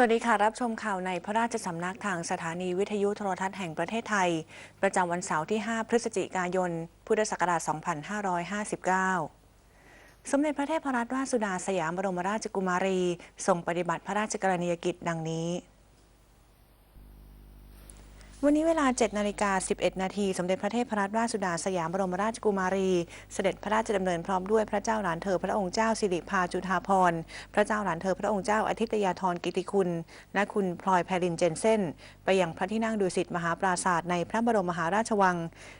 สวัสดีค่ะ รับชมข่าวในพระราชสำนักทางสถานีวิทยุโทรทัศน์แห่งประเทศไทย ประจำวันเสาร์ที่ 5 พฤศจิกายน พุทธศักราช 2559 สมเด็จพระเทพรัตนราชสุดาสยามบรมราชกุมารีทรงปฏิบัติพระราชกรณียกิจดังนี้ วันนี้เวลา 7 นาฬิกา 11 นาที สมเด็จพระเทพรัตนราชสุดาสยามบรมราชกุมารี เสด็จพระราชดำเนินพร้อมด้วยพระเจ้าหลานเธอพระองค์เจ้าสิริพาจุฑาภรพระเจ้าหลานเธอพระองค์เจ้าอาทิตยาธรกิติคุณ และคุณพลอยแพรินเจนเซนไปยังพระที่นั่งดุสิตมหาปราศาสตร์ในพระบรมมหาราชวัง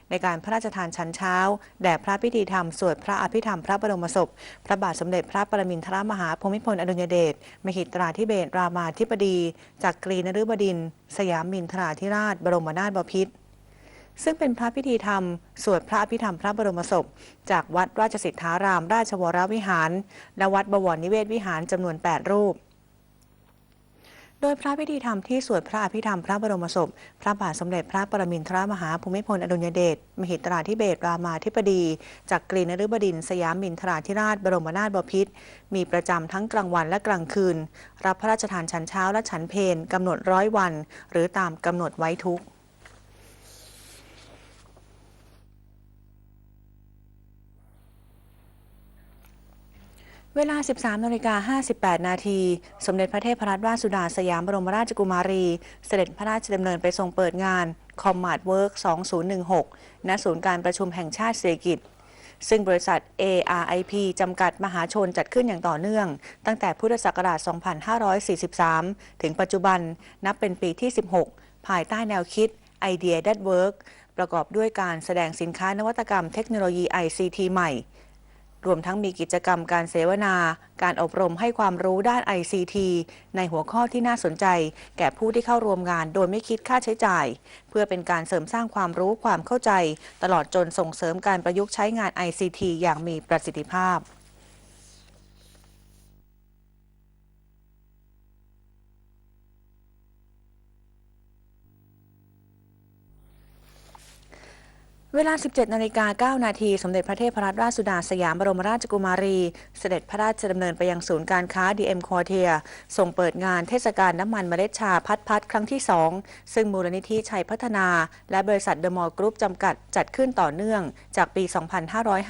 ในการพระราชทานชันเช้า แด่พระพิธีธรรมสวดพระอภิธรรมพระบรมศพ พระบาทสมเด็จพระปรมินทรมหาภูมิพลอดุลยเดชมหิตราธิเบศรามาธิบดี จากกรีนฤบดินทร์สยามมินทราธิราชรมนาถบพิตรซึ่งเป็นพระพิธีธรรม สวดพระอภิธรรมพระบรมศพ จากวัดราชสิทธารามราชวรวิหาร และวัดบวรนิเวศวิหารจำนวน 8 รูป โดยพระพิธีธรรมที่สวดพระอภิธรรมพระบรมศพ พระบาทสมเด็จพระปรมินทรมหาภูมิพลอดุลยเดชมหิตราธิเบศรามาธิบดี จากกรีนฤบดินสยามมินทราธิราช บรมนาถบพิตรมีประจำทั้งกลางวันและกลางคืน รับพระราชทานชันเช้าและชันเพลกำหนดร้อยวัน หรือตามกำหนดไว้ทุก เวลา 13นาฬิกา58 นาที สมเด็จพระเทพรัตนราชสุดาสยามบรมราชกุมารี เสด็จพระราชดำเนินไปทรงเปิดงาน c o m m a r t Work 2016 ณ ศูนย์การประชุมแห่งชาติเศรษฐกิจ ซึ่งบริษัท ARIP จำกัดมหาชนจัดขึ้นอย่างต่อเนื่อง ตั้งแต่พุทธศักราช 2543 ถึงปัจจุบันนับเป็นปีที่ 16 ภายใต้แนวคิด Idea That Work ประกอบด้วยการแสดงสินค้านวัตกรรมเทคโนโลยี ICT ใหม่ รวมทั้งมีกิจกรรมการเสวนา การอบรมให้ความรู้ด้าน ICT ในหัวข้อที่น่าสนใจ แก่ผู้ที่เข้าร่วมงานโดยไม่คิดค่าใช้จ่าย เพื่อเป็นการเสริมสร้างความรู้ความเข้าใจ ตลอดจนส่งเสริมการประยุกต์ใช้งาน ICT อย่างมีประสิทธิภาพ เวลา 17 นาฬิกา 9 นาที สมเด็จพระเทพรัตนราชสุดาสยามบรมราชกุมารี เสด็จพระราชดำเนินไปยังศูนย์การค้า DM q u a r t i e r ส่งเปิดงานเทศกาลน้ำมันเมล็ดชาพัดพัดครั้งที่ 2 ซึ่งมูลนิธิชัยพัฒนา และบริษัทเดอะมอลล์กรุ๊ปจำกัดจัดขึ้นต่อเนื่องจากปี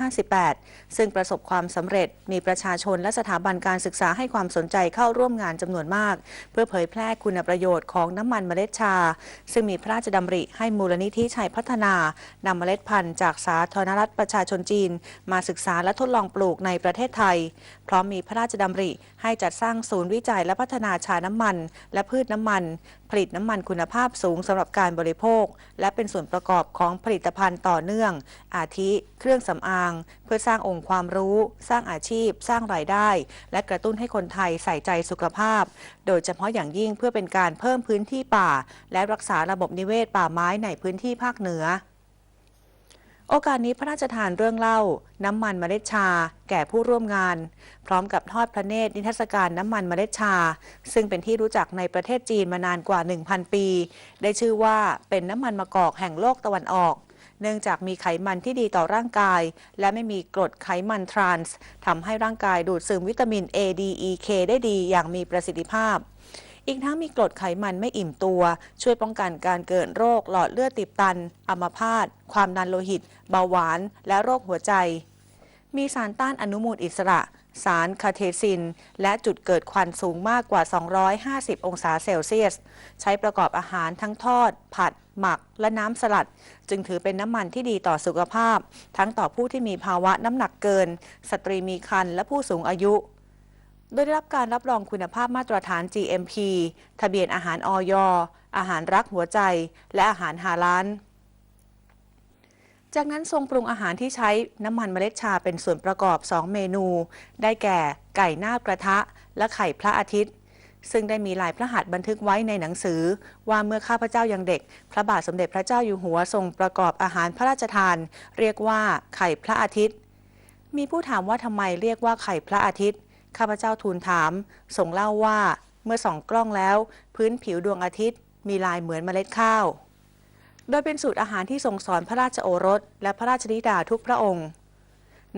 2558 ซึ่งประสบความสำเร็จมีประชาชนและสถาบันการศึกษาให้ความสนใจเข้าร่วมงานจำนวนมาก เพื่อเผยแพร่คุณประโยชน์ของน้ำมันเมล็ดชา ซึ่งมีพระราชดำริให้มูลนิธิชัยพัฒนานำล็ดพันธุ์จากสาธารณรัฐประชาชนจีน มาศึกษาและทดลองปลูกในประเทศไทย พร้อมมีพระราชดำริ ให้จัดสร้างศูนย์วิจัยและพัฒนาชาน้ำมัน และพืชน้ำมัน ผลิตน้ำมันคุณภาพสูงสำหรับการบริโภค และเป็นส่วนประกอบของผลิตภัณฑ์ต่อเนื่อง อาทิ เครื่องสำอาง เพื่อสร้างองค์ความรู้ สร้างอาชีพ สร้างรายได้ และกระตุ้นให้คนไทยใส่ใจสุขภาพ โดยเฉพาะอย่างยิ่งเพื่อเป็นการเพิ่มพื้นที่ป่า และรักษาระบบนิเวศป่าไม้ในพื้นที่ภาคเหนือ โอกาสนี้พระราชทานเรื่องเล่า น้ำมันเมล็ดชา แก่ผู้ร่วมงาน พร้อมกับทอดพระเนตรนิทรรศการน้ำมันเมล็ดชา ซึ่งเป็นที่รู้จักในประเทศจีนมานานกว่า 1,000 ปี ได้ชื่อว่าเป็นน้ำมันมะกอกแห่งโลกตะวันออก เนื่องจากมีไขมันที่ดีต่อร่างกาย และไม่มีกรดไขมันทรานส์ทำให้ร่างกายดูดซึมวิตามิน A D E K ได้ดีอย่างมีประสิทธิภาพ อีกทั้งมีกรดไขมันไม่อิ่มตัว ช่วยป้องกันการเกิดโรคหลอดเลือดตีบตัน อัมพาต ความดันโลหิต เบาหวาน และโรคหัวใจ มีสารต้านอนุมูลอิสระ สารคาเทซิน และจุดเกิดควันสูงมากกว่า 250 องศาเซลเซียส ใช้ประกอบอาหารทั้งทอด ผัด หมัก และน้ำสลัด จึงถือเป็นน้ำมันที่ดีต่อสุขภาพ ทั้งต่อผู้ที่มีภาวะน้ำหนักเกิน สตรีมีครรภ์และผู้สูงอายุ โดยได้รับการรับรองคุณภาพมาตรฐาน GMP ทะเบียนอาหารออยอาหารรักหัวใจ และอาหารฮาลาลจากนั้นทรงปรุงอาหารที่ใช้น้ำมันเมล็ดชาเป็นส่วนประกอบ 2 เมนู ได้แก่ไก่หน้ากระทะ และไข่พระอาทิตย์ ซึ่งได้มีลายพระหัตถ์บันทึกไว้ในหนังสือ ว่าเมื่อข้าพเจ้ายังเด็ก พระบาทสมเด็จพระเจ้าอยู่หัวทรงประกอบอาหารพระราชทาน เรียกว่าไข่พระอาทิตย์ มีผู้ถามว่าทำไมเรียกว่าไข่พระอาทิตย์ ข้าพเจ้าทูลถามทรงเล่าว่าเมื่อส่องกล้องแล้ว พื้นผิวดวงอาทิตย์ มีลายเหมือนเมล็ดข้าว โดยเป็นสูตรอาหารที่ทรงสอนพระราชโอรส และพระราชธิดาทุกพระองค์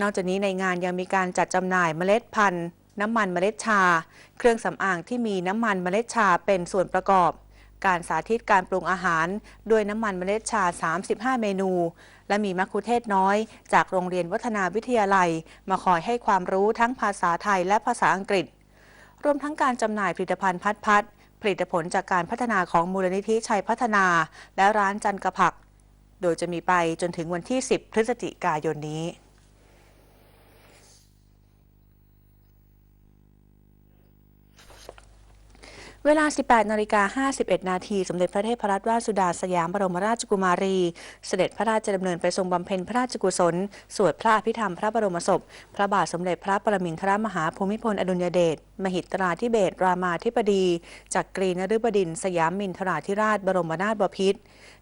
นอกจากนี้ในงานยังมีการจัดจำหน่ายเมล็ดพันธุ์ น้ำมันเมล็ดชา เครื่องสำอางที่มีน้ำมันเมล็ดชาเป็นส่วนประกอบ การสาธิตการปรุงอาหาร ด้วยน้ำมันเมล็ดชา 35 เมนู และมีมัคคุเทศน้อย จากโรงเรียนวัฒนาวิทยาลัย มาคอยให้ความรู้ทั้งภาษาไทยและภาษาอังกฤษ รวมทั้งการจำหน่ายผลิตภัณฑ์พัดพัดผลิตผลจากการพัฒนาของมูลนิธิชัยพัฒนา และร้านจันกระผัก โดยจะมีไปจนถึงวันที่ 10 พฤศจิกายนนี้ เวลา 18 นาฬิกา 51 นาที สมเด็จพระเทพรัตนราชสุดาสยามบรมราชกุมารี เสด็จพระราชดำเนินไปทรงบำเพ็ญพระราชกุศล สวดพระอภิธรรมพระบรมศพ พระบาทสมเด็จพระปรมินทรมหาภูมิพลอดุลยเดช มหิตราธิเบศรามาธิบดี จักรีนฤบดิน สยามมินทราธิราชบรมนาถบพิตร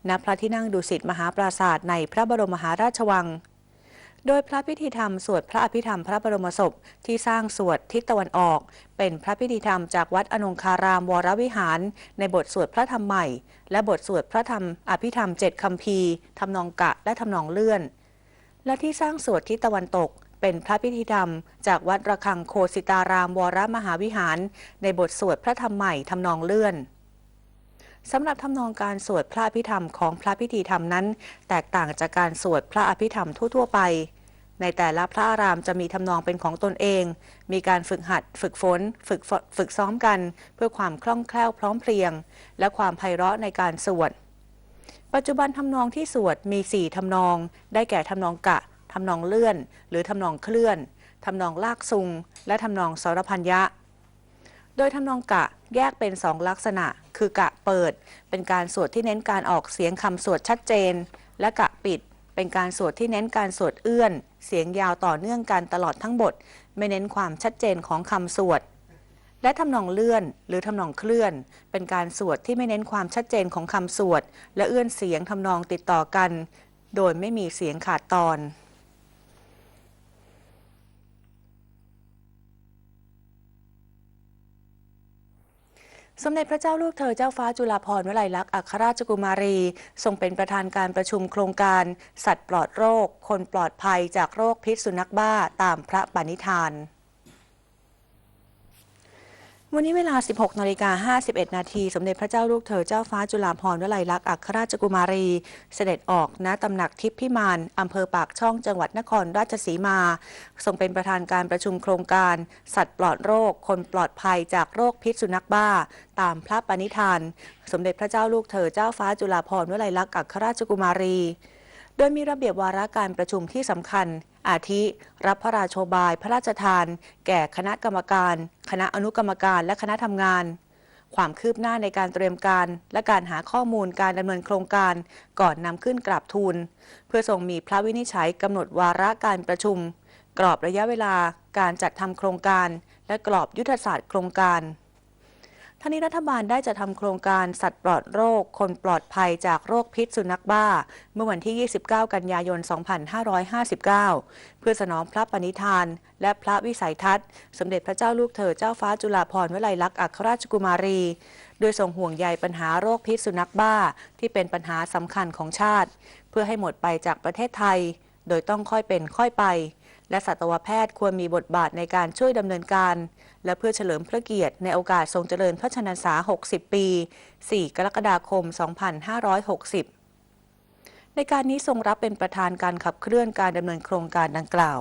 ณ พระที่นั่งดุสิตมหาปราสาทในพระบรมมหาราชวัง โดยพระพิธีธรรมสวดพระอภิธรรมพระบรมศพที่สร้างสวดทิศตะวันออก เป็นพระพิธีธรรมจากวัดอนงคารามวรวิหาร ในบทสวดพระธรรมใหม่ และบทสวดพระธรรมอภิธรรมเจ็ดคำพีทำนองกะและทำนองเลื่อน และที่สร้างสวดทิศตะวันตก เป็นพระพิธีธรรม จากวัดระฆังโคสิตารามวรมหาวิหาร ในบทสวดพระธรรมใหม่ทำนองเลื่อน สำหรับทำนองการสวดพระอภิธรรมของพระพิธีธรรมนั้น แตกต่างจากการสวดพระอภิธรรมทั่ว ๆ ไป ในแต่ละพระอารามจะมีทำนองเป็นของตนเอง มีการฝึกหัด ฝึกฝน ฝึกฝึกซ้อมกัน เพื่อความคล่องแคล่วพร้อมเพรียง และความไพเราะในการสวด ปัจจุบันทำนองที่สวดมี 4ทำนอง ได้แก่ทำนองกะทำนองเลื่อน หรือทำนองเคลื่อนทำนองลากซุง และทำนองสรพัญญะ โดยทำนองกะ แยกเป็นสองลักษณะ คือกะเปิด เป็นการสวดที่เน้นการออกเสียงคำสวดชัดเจน และกะปิด เป็นการสวดที่เน้นการสวดเอื้อน เสียงยาวต่อเนื่องกันตลอดทั้งบท ไม่เน้นความชัดเจนของคำสวดและทำนองเลื่อนหรือทำนองเคลื่อน เป็นการสวดที่ไม่เน้นความชัดเจนของคำสวด และเอื้อนเสียงทำนองติดต่อกัน โดยไม่มีเสียงขาดตอน สมเด็จพระเจ้าลูกเธอเจ้าฟ้าจุฬาภรณ์วลัยลักษณ์อัครราชกุมารี ทรงเป็นประธานการประชุมโครงการ สัตว์ปลอดโรค คนปลอดภัยจากโรคพิษสุนัขบ้าตามพระปณิธาน วันนี้เวลา 16 นาฬิกา 51 นาที สมเด็จพระเจ้าลูกเธอเจ้าฟ้าจุฬาภรณ์วลัยลักษณ์อัครราชกุมารี เสด็จออกณตำหนักทิพย์พิมานอำเภอปากช่องจังหวัดนครราชสีมา ทรงเป็นประธานการประชุมโครงการ สัตว์ปลอดโรค คนปลอดภัยจากโรคพิษสุนัขบ้า ตามพระปณิธาน สมเด็จพระเจ้าลูกเธอเจ้าฟ้าจุฬาภรณ์วลัยลักษณ์อัครราชกุมารีโดยมีระเบียบวาระการประชุมที่สำคัญ อาทิรับพระราโชบายพระราชทาน แก่คณะกรรมการ คณะอนุกรรมการและคณะทำงาน ความคืบหน้าในการเตรียมการ และการหาข้อมูลการดำเนินโครงการก่อนนำขึ้นกราบทูล เพื่อทรงมีพระวินิจฉัยกำหนดวาระการประชุม กรอบระยะเวลาการจัดทำโครงการ และกรอบยุทธศาสตร์โครงการ ทางนี้รัฐบาลได้จะทำโครงการสัตว์ปลอดโรค คนปลอดภัยจากโรคพิษสุนัขบ้า เมื่อวันที่ 29 กันยายน 2559 เพื่อสนองพระปณิธาน และพระวิสัยทัศน์ สมเด็จพระเจ้าลูกเธอเจ้าฟ้าจุฬาภรณ์วลัยลักษณ์อัครราชกุมารี โดยทรงห่วงใยปัญหาโรคพิษสุนัขบ้า ที่เป็นปัญหาสำคัญของชาติ เพื่อให้หมดไปจากประเทศไทย โดยต้องค่อยเป็นค่อยไป และสัตวแพทย์ควรมีบทบาทในการช่วยดำเนินการ และเพื่อเฉลิมพระเกียรติในโอกาสทรงเจริญพระชนษา 60 ปี 4 กรกฎาคม 2560 ในการนี้ทรงรับเป็นประธานการขับเคลื่อนการดำเนินโครงการดังกล่าว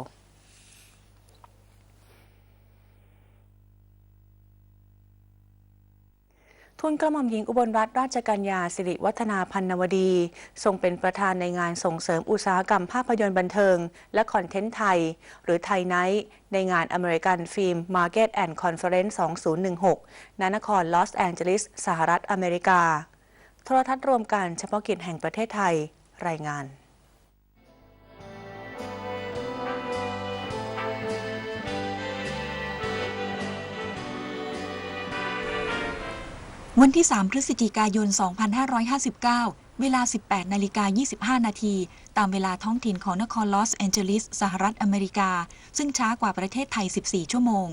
ทูลกระหม่อมหญิงอุบลรัตนราชกัญญาสิริวัฒนาพันนวดี ทรงเป็นประธานในงานส่งเสริมอุตสาหกรรมภาพยนตร์บันเทิง และคอนเทนต์ไทย หรือไทยไนท์ในงาน American Film Market and Conference 2016 ณ นครลอสแองเจลิส สหรัฐอเมริกา โทรทัศน์รวมการเฉพาะกิจแห่งประเทศไทย รายงาน วันที่ 3 พฤศจิกายน 2559 เวลา 18 นาฬิกา 25 นาที ตามเวลาท้องถิ่นของนครลอสแอนเจลิส สหรัฐอเมริกา ซึ่งช้ากว่าประเทศไทย 14 ชั่วโมง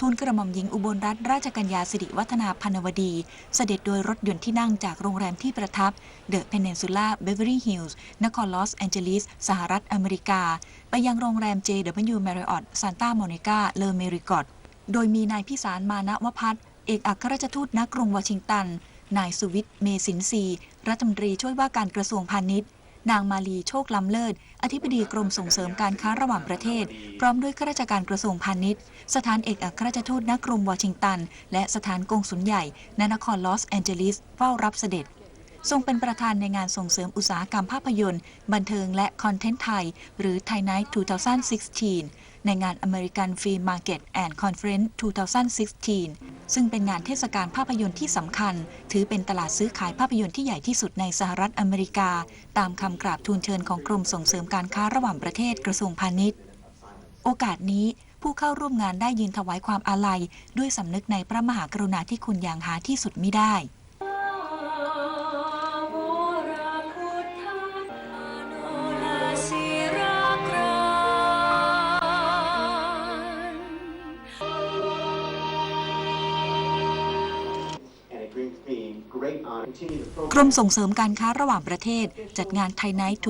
ทูลกระหม่อมหญิงอุบลรัตนราชกัญญาสิริวัฒนาพันวดี เสด็จโดยรถยนต์ที่นั่งจากโรงแรมที่ประทับเดอะเพน n นซูล่าเบเวอรี่ฮิลส์นครลอสแอนเจลิส สหรัฐอเมริกา ไปยังโรงแรม JW Marriott Santa Monica เลอเมริกอตโดยมีนายพิสารมานะวพัฒน์ เอกอัครราชทูตณกรุงวอชิงตัน นายสุวิทย์ เมสินทรีรัฐมนตรีช่วยว่าการกระทรวงพาณิชย์ นางมาลีโชคล้ำเลิศ อธิบดีกรมส่งเสริมการค้าระหว่างประเทศ พร้อมด้วยข้าราชการกระทรวงพาณิชย์ สถานเอกอัครราชทูตณกรุงวอชิงตัน และสถานกงสุลใหญ่ณนครลอสแอนเจลิสเฝ้ารับเสด็จทรงเป็นประธานในงานส่งเสริมอุตสาหกรรมภาพยนตร์ บันเทิงและคอนเทนต์ไทย หรือ Thai Night 2016 ในงาน American Film Market and Conference 2016 ซึ่งเป็นงานเทศกาลภาพยนตร์ที่สำคัญ ถือเป็นตลาดซื้อขายภาพยนตร์ที่ใหญ่ที่สุดในสหรัฐอเมริกา ตามคำกราบทูลเชิญของกรมส่งเสริมการค้าระหว่างประเทศกระทรวงพาณิชย์ โอกาสนี้ผู้เข้าร่วมงานได้ยืนถวายความอาลัย ด้วยสำนึกในพระมหากรุณาธิคุณอย่างหาที่สุดมิได้ กรมส่งเสริมการค้าระหว่างประเทศ จัดงานไทยไนท์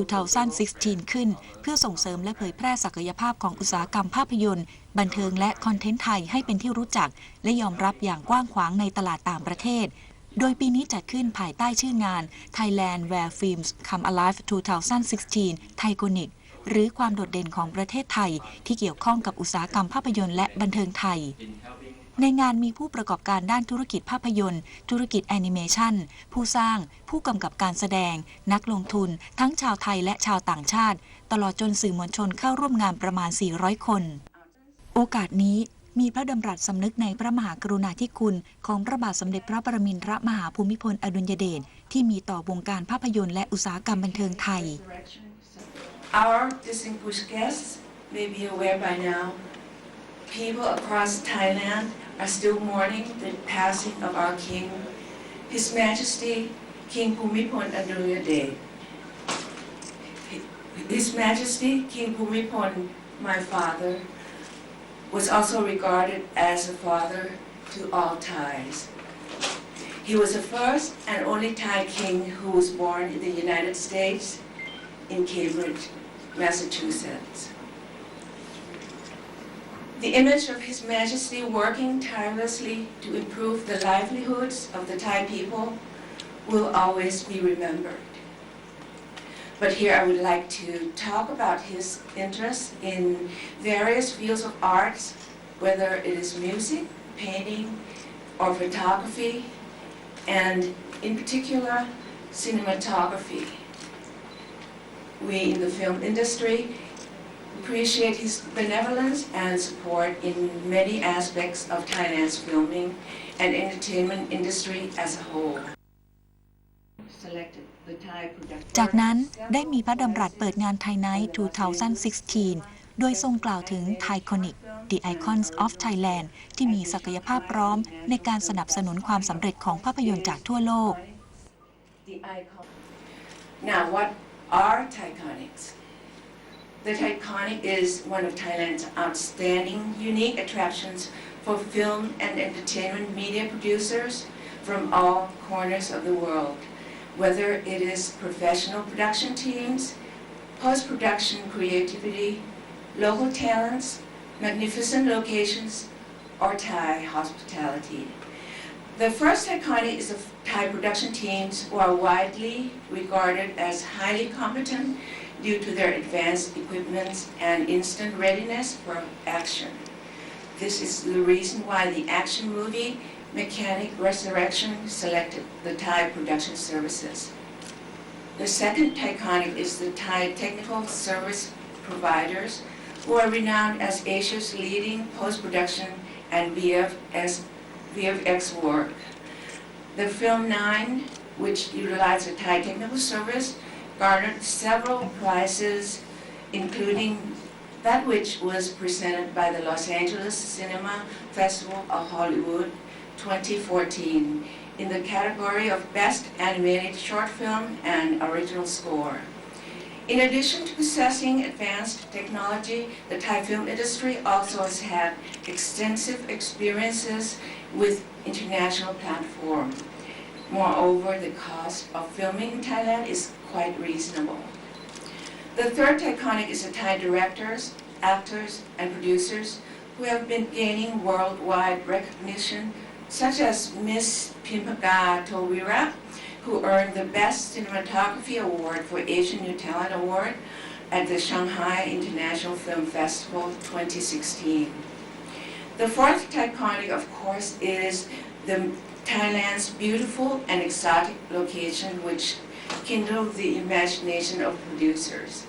2016 ขึ้น เพื่อส่งเสริมและเผยแพร่ศักยภาพของอุตสาหกรรมภาพยนตร์ บันเทิงและคอนเทนต์ไทยให้เป็นที่รู้จัก และยอมรับอย่างกว้างขวางในตลาดต่างประเทศ โดยปีนี้จัดขึ้นภายใต้ชื่องาน Thailand Where Films Come Alive 2016 t h a i c o n i c หรือความโดดเด่นของประเทศไทยที่เกี่ยวข้องกับอุตสาหกรรมภาพยนตร์และบันเทิงไทย ในงานมีผู้ประกอบการด้านธุรกิจภาพยนตร์ ธุรกิจแอนิเมชันผู้สร้าง ผู้กำกับการแสดง นักลงทุน ทั้งชาวไทยและชาวต่างชาติ ตลอดจนสื่อมวลชนเข้าร่วมงานประมาณ 400 คน โอกาสนี้มีพระดำรัสสำนึกในพระมหากรุณาธิคุณของพระบาทสมเด็จพระปรมินทรมหาภูมิพลอดุลยเดชที่มีต่อวงการภาพยนตร์และอุตสาหกรรมบันเทิงไทย Our distinguished guests may be aware by now, people across Thailand are still mourning the passing of our King, His Majesty King Bhumipol Adulyadej. His Majesty King Bhumipol, my father, was also regarded as a father to all Thais. He was the first and only Thai king who was born in the United States in Cambridge, Massachusetts. The image of His Majesty working tirelessly to improve the livelihoods of the Thai people will always be remembered. But here I would like to talk about his interest in various fields of arts, whether it is music, painting, or photography, and in particular, cinematography. We in the film industry appreciate his benevolence and support in many aspects of Thailand's filming and entertainment industry as a whole. Selected the Thai production. จากนั้นได้มีพระดำรัสเปิดงานไทยไนท์2016 โดยทรงกล่าวถึง t h a i c o n i c The Icons of Thailand ที่มีศักยภาพพร้อมในการสนับสนุนความสำเร็จของภาพยนตร์จากทั่วโลก The icon. Now, what are Taikonics? The Taikonic is one of Thailand's outstanding, unique attractions for film and entertainment media producers from all corners of the world, whether it is professional production teams, post-production creativity, local talents, magnificent locations, or Thai hospitality. The first iconic is the Thai production teams who are widely regarded as highly competent due to their advanced equipment and instant readiness for action. This is the reason why the action movie Mechanic Resurrection selected the Thai production services. The second iconic is the Thai technical service providers who are renowned as Asia's leading post-production and VFS VFX work. The film Nine, which utilized the Thai technical service, garnered several prizes, including that which was presented by the Los Angeles Cinema Festival of Hollywood 2014 in the category of Best Animated Short Film and Original Score. In addition to possessing advanced technology, the Thai film industry also has had extensive experiences with international platform. Moreover, the cost of filming in Thailand is quite reasonable. The third iconic is the Thai directors, actors, and producers who have been gaining worldwide recognition, such as Miss Pimpaga Towira, who earned the Best Cinematography Award for Asian New Talent Award at the Shanghai International Film Festival 2016. The fourth Taconic, of course, is the Thailand's beautiful and exotic location which kindled the imagination of producers.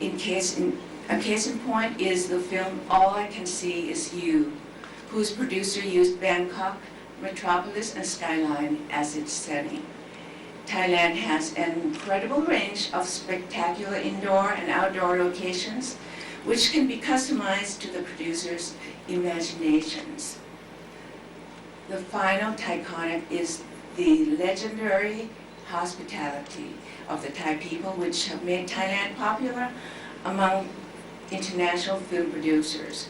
In case in, a case in point is the film All I Can See Is You, whose producer used Bangkok, Metropolis, and Skyline as its setting. Thailand has an incredible range of spectacular indoor and outdoor locations, which can be customized to the producer's imaginations. The final Taikonic is the legendary hospitality of the Thai people, which have made Thailand popular among international film producers.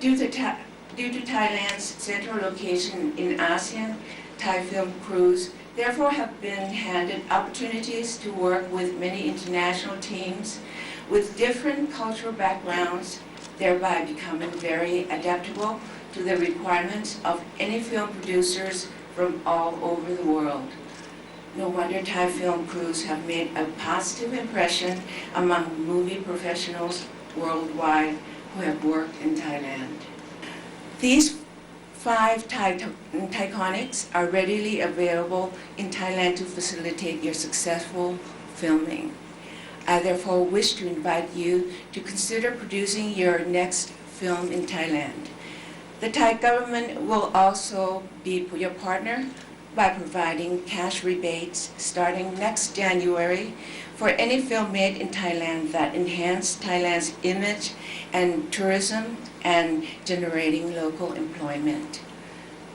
Due to, Tha- due to Thailand's central location in ASEAN, Thai film crews therefore have been handed opportunities to work with many international teams with different cultural backgrounds, thereby becoming very adaptable to the requirements of any film producers from all over the world. No wonder Thai film crews have made a positive impression among movie professionals worldwide who have worked in Thailand. These five Thai are readily available in Thailand to facilitate your successful filming. I therefore wish to invite you to consider producing your next film in Thailand. The Thai government will also be your partner by providing cash rebates starting next January for any film made in Thailand that enhance Thailand's image and tourism and generating local employment.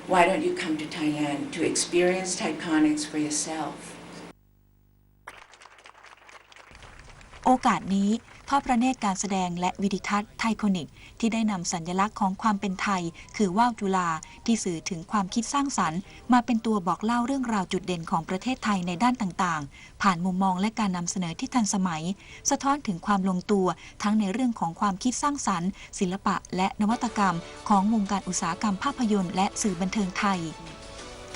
Why don't you come to Thailand to experience Taikonics for yourself? โอกาสนี้ท อดพระเนตรการแสดงและวิดิทัศน์ไทคอนิก ที่ได้นำสัญลักษณ์ของความเป็นไทย คือว่าวจุฬาที่สื่อถึงความคิดสร้างสรรค์ มาเป็นตัวบอกเล่าเรื่องราวจุดเด่นของประเทศไทยในด้านต่างๆ ผ่านมุมมองและการนำเสนอที่ทันสมัย สะท้อนถึงความลงตัวทั้งในเรื่องของความคิดสร้างสรรค์ ศิลปะ และนวัตกรรม ของวงการอุตสาหกรรมภาพยนตร์และสื่อบันเทิงไทย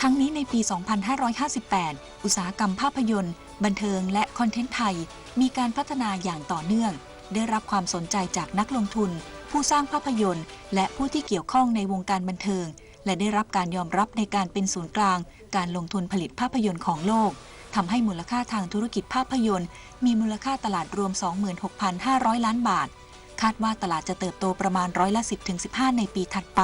ทั้งนี้ในปี 2558 อุตสาหกรรมภาพยนตร์ บันเทิงและคอนเทนต์ไทย มีการพัฒนาอย่างต่อเนื่อง ได้รับความสนใจจากนักลงทุน ผู้สร้างภาพยนตร์ และผู้ที่เกี่ยวข้องในวงการบันเทิง และได้รับการยอมรับในการเป็นศูนย์กลาง การลงทุนผลิตภาพยนตร์ของโลกทำให้มูลค่าทางธุรกิจภาพยนตร์ มีมูลค่าตลาดรวม 26,500 ล้านบาท คาดว่าตลาดจะเติบโตประมาณร้อยละ 10-15 ในปีถัดไป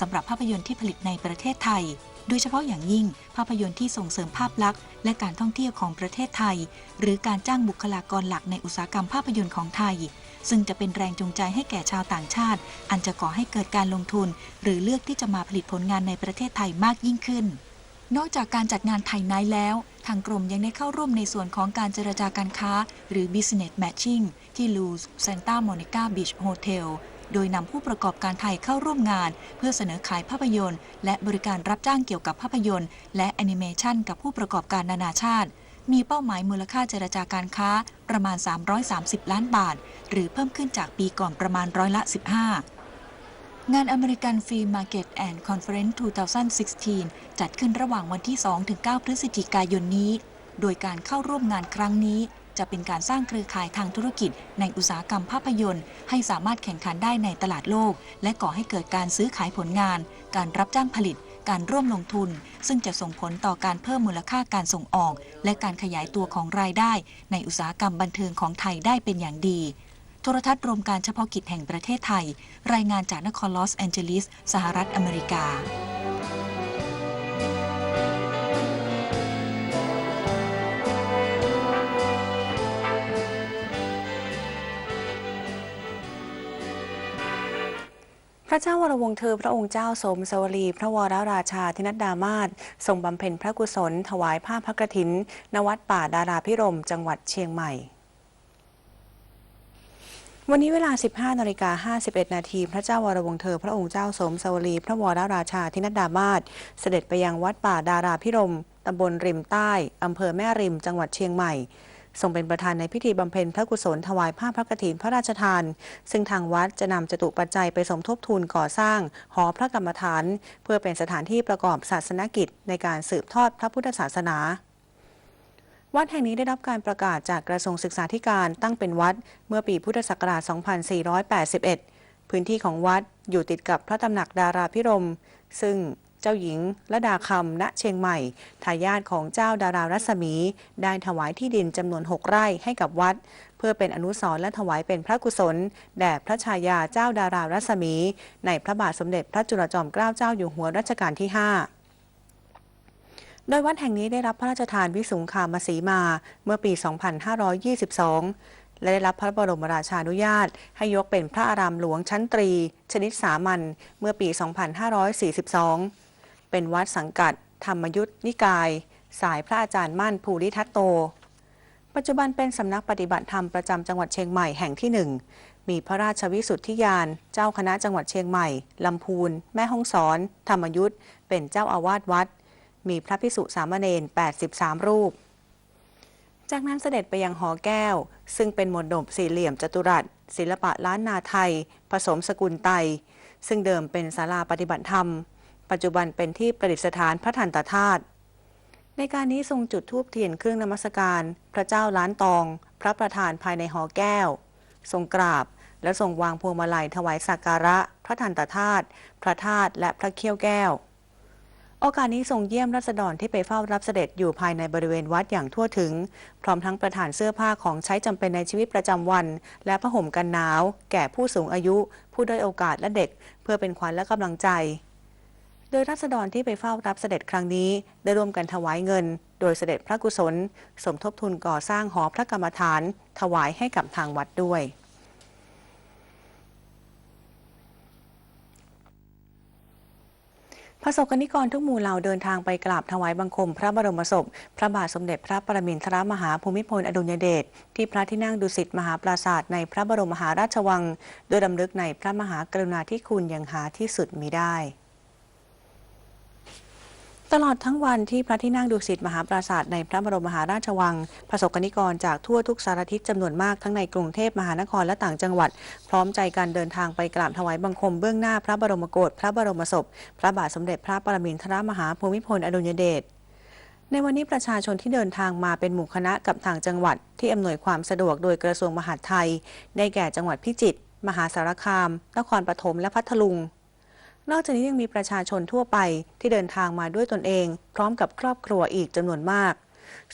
สำหรับภาพยนตร์ที่ผลิตในประเทศไทย โดยเฉพาะอย่างยิ่ง ภาพยนตร์ที่ส่งเสริมภาพลักษณ์และการท่องเที่ยวของประเทศไทย หรือการจ้างบุคลากรหลักในอุตสาหกรรมภาพยนตร์ของไทย ซึ่งจะเป็นแรงจูงใจให้แก่ชาวต่างชาติ อันจะก่อให้เกิดการลงทุน หรือเลือกที่จะมาผลิตผลงานในประเทศไทยมากยิ่งขึ้น นอกจากการจัดงานไทยไนท์แล้ว ทางกรมยังได้เข้าร่วมในส่วนของการเจรจาการค้า หรือ Business Matching ที่ Luz Santa Monica Beach Hotel โโดยนำผู้ประกอบการไทยเข้าร่วมงาน เพื่อเสนอขายภาพยนตร์ และบริการรับจ้างเกี่ยวกับภาพยนตร์ และแอนิเมชันกับผู้ประกอบการนานาชาติ มีเป้าหมายมูลค่าเจรจาการค้าประมาณ 330 ล้านบาท หรือเพิ่มขึ้นจากปีก่อนประมาณร้อยละ 15งาน American Film Market and Conference 2016 จัดขึ้นระหว่างวันที่ 2-9 พฤศจิกายนนี้ โดยการเข้าร่วมงานครั้งนี้ จะเป็นการสร้างเครือข่ายทางธุรกิจ ในอุตสาหกรรมภาพยนตร์ ให้สามารถแข่งขันได้ในตลาดโลก และก่อให้เกิดการซื้อขายผลงาน การรับจ้างผลิต การร่วมลงทุน ซึ่งจะส่งผลต่อการเพิ่มมูลค่าการส่งออก และการขยายตัวของรายได้ ในอุตสาหกรรมบันเทิงของไทยได้เป็นอย่างดีโทรทัศน์รวมการเฉพาะกิจแห่งประเทศไทย รายงานจากนครลอสแอนเจลิส สหรัฐอเมริกา พระเจ้าวรวงศ์เธอพระองค์เจ้าสมสวลีพระวรราชาธินัดดามาศทรงบำเพ็ญพระกุศล ถวายผ้าพระกฐิน ณวัดป่าดาราพิรม จังหวัดเชียงใหม่วันนี้เวลา 15นาฬิกา51 นาทีพระเจ้าวรวงศ์เธอ พระองค์เจ้าสมสวลีพระวรราชาธินัดดามาศเสด็จไปยังวัดป่าดาราพิรมตำบลริมใต้อำเภอแม่ริม จังหวัดเชียงใหม่ ทรงเป็นประธานในพิธีบำเพ็ญพระกุศลถวายผ้าพระกฐินพระราชทาน ซึ่งทางวัดจะนำจตุปัจจัยไปสมทบทุนก่อสร้างหอพระกรรมฐาน เพื่อเป็นสถานที่ประกอบศาสนกิจในการสืบทอดพระพุทธศาสนาวัดแห่งนี้ได้รับการประกาศจากกระทรวงศึกษาธิการตั้งเป็นวัดเมื่อปีพุทธศักราช 2481 พื้นที่ของวัดอยู่ติดกับพระตำหนักดาราพิรม ซึ่ง จ้าหญิงละดาคำณเชียงใหม่ ทายาทของเจ้าดารารัศมี ได้ถวายที่ดินจำนวน 6 ไร่ให้กับวัด เพื่อเป็นอนุสรณ์และถวายเป็นพระกุศล แด่พระชายาเจ้าดารารัศมี ในพระบาทสมเด็จพระจุลจอมเกล้าเจ้าอยู่หัวรัชกาลที่ 5โดยวัดแห่งนี้ได้รับพระราชทานวิสุงคามสีมาเมื่อปี 2522 และได้รับพระบรมราชานุญาต ให้ยกเป็นพระอารามหลวงชั้นตรี ชนิดสามัญเมื่อปี 2542 เป็นวัดสังกัด ธรรมยุทธนิกาย สายพระอาจารย์มั่นภูริทัตโต ปัจจุบันเป็นสำนักปฏิบัติธรรมประจำจังหวัดเชียงใหม่แห่งที่หนึ่งมีพระราชวิสุทธิยาน เจ้าคณะจังหวัดเชียงใหม่ ลำพูน แม่ฮ่องสอน ธรรมยุทธเป็นเจ้าอาวาสวัด มีพระพิสุสามเณร 83 รูป จากนั้นเสด็จไปยังหอแก้ว ซึ่งเป็นมนดบสี่เหลี่ยมจัตุรัส ศิลปะล้านนาไทย ผสมสกุลไต ซึ่งเดิมเป็นศาลาปฏิบัติธรรม ปัจจุบันเป็นที่ประดิษฐานพระทันตธาตุในการนี้ทรงจุดธูปเทียนเครื่องนมัสการ พระเจ้าล้านตอง พระประธานภายในหอแก้ว ทรงกราบ และทรงวางพวงมาลัยถวายสักการะ พระทันตธาตุพระธาตุและพระเขี้ยวแก้ว โอกาสนี้ทรงเยี่ยมรัษฎรที่ไปเฝ้ารับเสด็จอยู่ภายในบริเวณวัดอย่างทั่วถึง พร้อมทั้งประทานเสื้อผ้าของใช้จำเป็นในชีวิตประจำวัน และผ้าห่มกันหนาว แก่ผู้สูงอายุ ผู้ด้อยโอกาสและเด็ก เพื่อเป็นขวัญและกำลังใจ โดยรัษฎรที่ไปเฝ้ารับเสด็จครั้งนี้ ได้ร่วมกันถวายเงิน โดยเสด็จพระกุศล สมทบทุนก่อสร้างหอพระกรรมฐาน ถวายให้กับทางวัดด้วยพระสกนิกรทุกหมู่เหล่าเดินทางไปกราบถวายบังคมพระบรมศพ พระบาทสมเด็จพระปรมินทรมหาภูมิพลอดุลยเดชที่พระที่นั่งดุสิตมหาปราสาทในพระบรมมหาราชวัง โดยดำลึกในพระมหากรุณาธิคุณอย่างหาที่สุดมิได้ ตลอดทั้งวันที่พระที่นั่งดุสิตมหาปราสาทในพระบรมมหาราชวัง ประสบกนิกรจากทั่วทุกสารทิศจำนวนมากทั้งในกรุงเทพมหานครและต่างจังหวัด พร้อมใจการเดินทางไปกราบถวายบังคมเบื้องหน้าพระบรมโกศพระบรมศพ พระบาทสมเด็จพระปรมินทรมหาภูมิพลอดุลยเดชในวันนี้ประชาชนที่เดินทางมาเป็นหมู่คณะกับทางจังหวัด ที่อำนวยความสะดวกโดยกระทรวงมหาดไทย ได้แก่จังหวัดพิจิตรมหาสารคาม นครปฐมและพัทลุง นอกจากนี้ยังมีประชาชนทั่วไปที่เดินทางมาด้วยตนเอง พร้อมกับครอบครัวอีกจำนวนมาก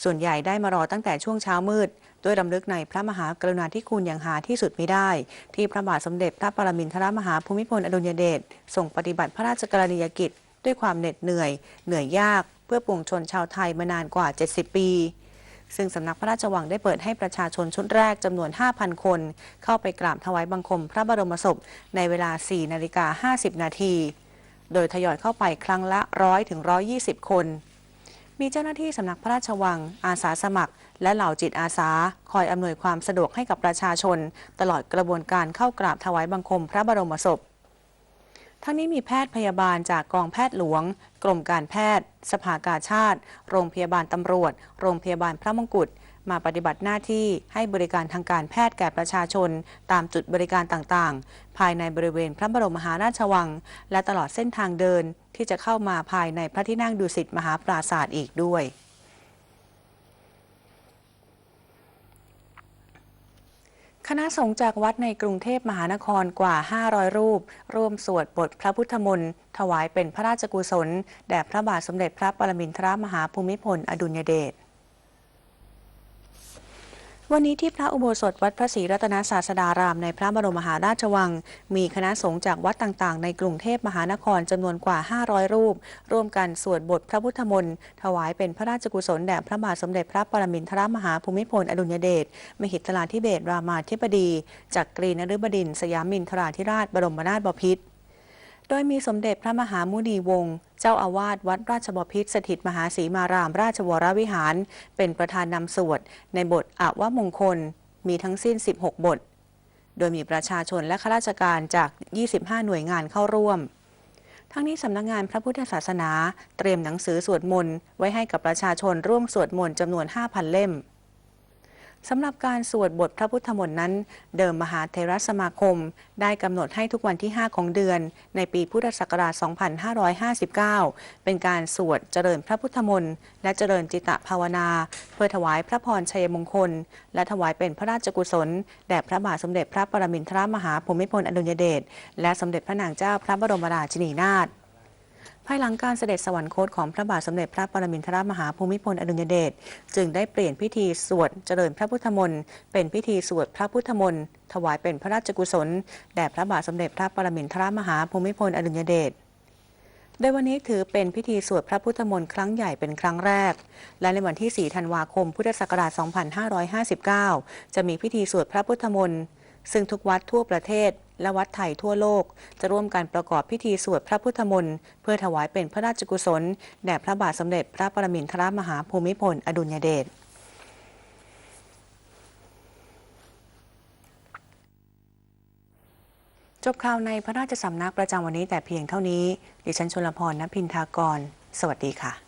ส่วนใหญ่ได้มารอตั้งแต่ช่วงเช้ามืด ด้วยรำลึกในพระมหากรุณาธิคุณอย่างหาที่สุดไม่ได้ ที่พระบาทสมเด็จพระปรมินทรมหาภูมิพลอดุลยเดชทรงปฏิบัติพระราชกรณียกิจ ด้วยความเหน็ดเหนื่อย เหนื่อยยาก เพื่อปวงชนชาวไทยมานานกว่า 70 ปี ซึ่งสำนักพระราชวังได้เปิดให้ประชาชนชุดแรกจำนวน 5,000 คน เข้าไปกราบถวายบังคมพระบรมศพในเวลา 4 นาฬิกา 50 นาที โดยทยอยเข้าไปครั้งละ 100ถึง120 คน มีเจ้าหน้าที่สำนักพระราชวัง อาสาสมัคร และเหล่าจิตอาสา คอยอำนวยความสะดวกให้กับประชาชน ตลอดกระบวนการเข้ากราบถวายบังคมพระบรมศพ ทั้งนี้มีแพทย์พยาบาลจากกองแพทย์หลวง กรมการแพทย์ สภากาชาติ โรงพยาบาลตำรวจ โรงพยาบาลพระมงกุฎมาปฏิบัติหน้าที่ให้บริการทางการแพทย์แก่ประชาชน ตามจุดบริการต่างๆ ภายในบริเวณพระบรมมหาราชวัง และตลอดเส้นทางเดินที่จะเข้ามาภายในพระที่นั่งดุสิตมหาปราศาสตร์อีกด้วย คณะสงฆ์จากวัดในกรุงเทพมหานครกว่า 500 รูป ร่วมสวดบทพระพุทธมนต์ถวายเป็นพระราชกุศล แด่พระบาทสมเด็จพระปรมินทรมหาภูมิพล อดุลยเดช วันนี้ที่พระอุโบสถวัดพระศรีรัตนศาสดารามในพระบรมมหาราชวัง มีคณะสงฆ์จากวัดต่างๆ ในกรุงเทพมหานครจำนวนกว่า 500 รูป ร่วมกันสวดบทพระพุทธมนต์ถวายเป็นพระราชกุศลแด่พระบาทสมเด็จพระปรมินทรมหาภูมิพลอดุลยเดชมหิตลาธิเบศรามาธิบดีจากกรีนฤบดินทร์สยามินทราธิราชบรมนาถบพิตร โดยมีสมเด็จพระมหามุนีวงศ์เจ้าอาวาสวัดราชบพิตรสถิตมหาศรีมารามราชวรวิหาร เป็นประธานนำสวดในบทอาวมงคล มีทั้งสิ้น 16 บท โดยมีประชาชนและข้าราชการจาก 25 หน่วยงานเข้าร่วม ทั้งนี้สำนักงานพระพุทธศาสนา เตรียมหนังสือสวดมนต์ไว้ให้กับประชาชนร่วมสวดมนต์จำนวน 5,000 เล่ม สำหรับการสวดบทพระพุทธมนต์นั้น เดิมมหาเทรสมาคม ได้กำหนดให้ทุกวันที่ 5 ของเดือน ในปีพุทธศักราช 2559 เป็นการสวดเจริญพระพุทธมนต์และเจริญจิตตภาวนา เพื่อถวายพระพรชัยมงคล และถวายเป็นพระราชกุศล แด่พระบาทสมเด็จพระปรมินทรมหาภูมิพลอดุลยเดชและสมเด็จพระนางเจ้าพระบรมราชินีนาถ ภายหลังการเสด็จสวรรคตของพระบาทสมเด็จพระปรมินทรมหาภูมิพลอดุลยเดชจึงได้เปลี่ยนพิธีสวดเจริญพระพุทธมนต์เป็นพิธีสวดพระพุทธมนต์ถวายเป็นพระราชกุศลแด่พระบาทสมเด็จพระปรมินทรมหาภูมิพลอดุลยเดชโดยวันนี้ถือเป็นพิธีสวดพระพุทธมนต์ครั้งใหญ่เป็นครั้งแรก และในวันที่ 4 ธันวาคม พุทธศักราช 2559 จะมีพิธีสวดพระพุทธมนต์ซึ่งทุกวัดทั่วประเทศ และวัดไทยทั่วโลก จะร่วมกันประกอบพิธีสวดพระพุทธมนต์เพื่อถวายเป็นพระราชกุศล แด่พระบาทสมเด็จพระปรมินทรมหาภูมิพล อดุลยเดชจบข่าวในพระราชสำนักประจำวันนี้แต่เพียงเท่านี้ ดิฉันชลพรณพินทากร สวัสดีค่ะ